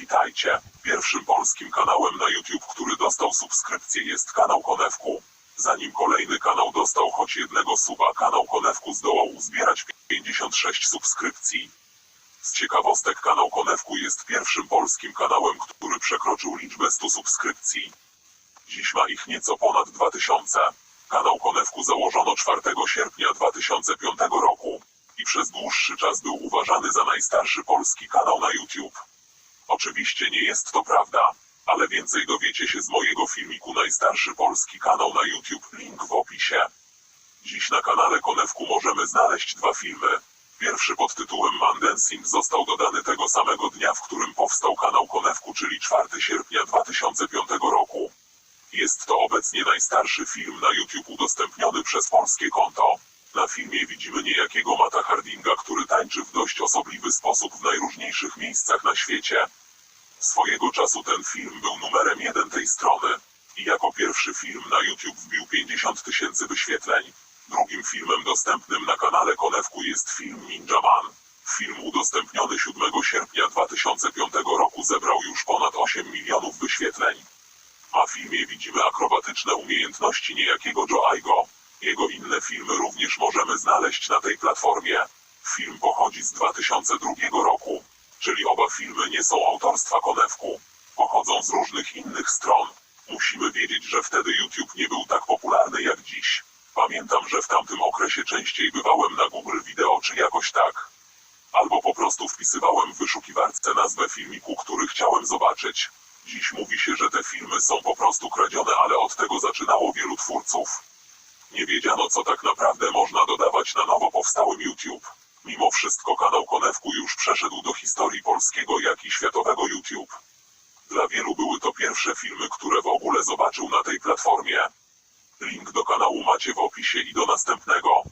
Witajcie. Pierwszym polskim kanałem na YouTube, który dostał subskrypcję jest kanał Konewku. Zanim kolejny kanał dostał choć jednego suba, kanał Konewku zdołał uzbierać 56 subskrypcji. Z ciekawostek kanał Konewku jest pierwszym polskim kanałem, który przekroczył liczbę 100 subskrypcji. Dziś ma ich nieco ponad 2000. Kanał Konewku założono 4 sierpnia 2005 roku i przez dłuższy czas był uważany za najstarszy polski kanał na YouTube. Oczywiście nie jest to prawda, ale więcej dowiecie się z mojego filmiku Najstarszy polski kanał na YouTube, link w opisie. Dziś na kanale Konewku możemy znaleźć dwa filmy. Pierwszy pod tytułem Man Dancing został dodany tego samego dnia, w którym powstał kanał Konewku, czyli 4 sierpnia 2005 roku. Jest to obecnie najstarszy film na YouTube udostępniony przez polskie konto. Na filmie widzimy niejakiego Mata Hardinga, który tańczy w dość osobliwy sposób w najróżniejszych miejscach na świecie. Swojego czasu ten film był numerem jeden tej strony i jako pierwszy film na YouTube wbił 50 tysięcy wyświetleń. Drugim filmem dostępnym na kanale Konewku jest film Ninja Man. Film udostępniony 7 sierpnia 2005 roku zebrał już ponad 8 milionów wyświetleń. A w filmie widzimy akrobatyczne umiejętności niejakiego Joe Aigo. Jego inne filmy również możemy znaleźć na tej platformie. Film pochodzi z 2002 roku, czyli oba filmy nie są autorstwa Konewku. Pochodzą z różnych innych stron. Musimy wiedzieć, że wtedy YouTube nie był tak popularny jak dziś. Pamiętam, że w tamtym okresie częściej bywałem na Google Video czy jakoś tak. Albo po prostu wpisywałem w wyszukiwarce nazwę filmiku, który chciałem zobaczyć. Dziś mówi się, że te filmy są po prostu kradzione, ale od tego zaczynało wielu twórców. Nie wiedziano, co tak naprawdę można dodawać na nowo powstałym YouTube. Mimo wszystko kanał Konewku już przeszedł do historii polskiego, jak i światowego YouTube. Dla wielu były to pierwsze filmy, które w ogóle zobaczył na tej platformie. Link do kanału macie w opisie i do następnego.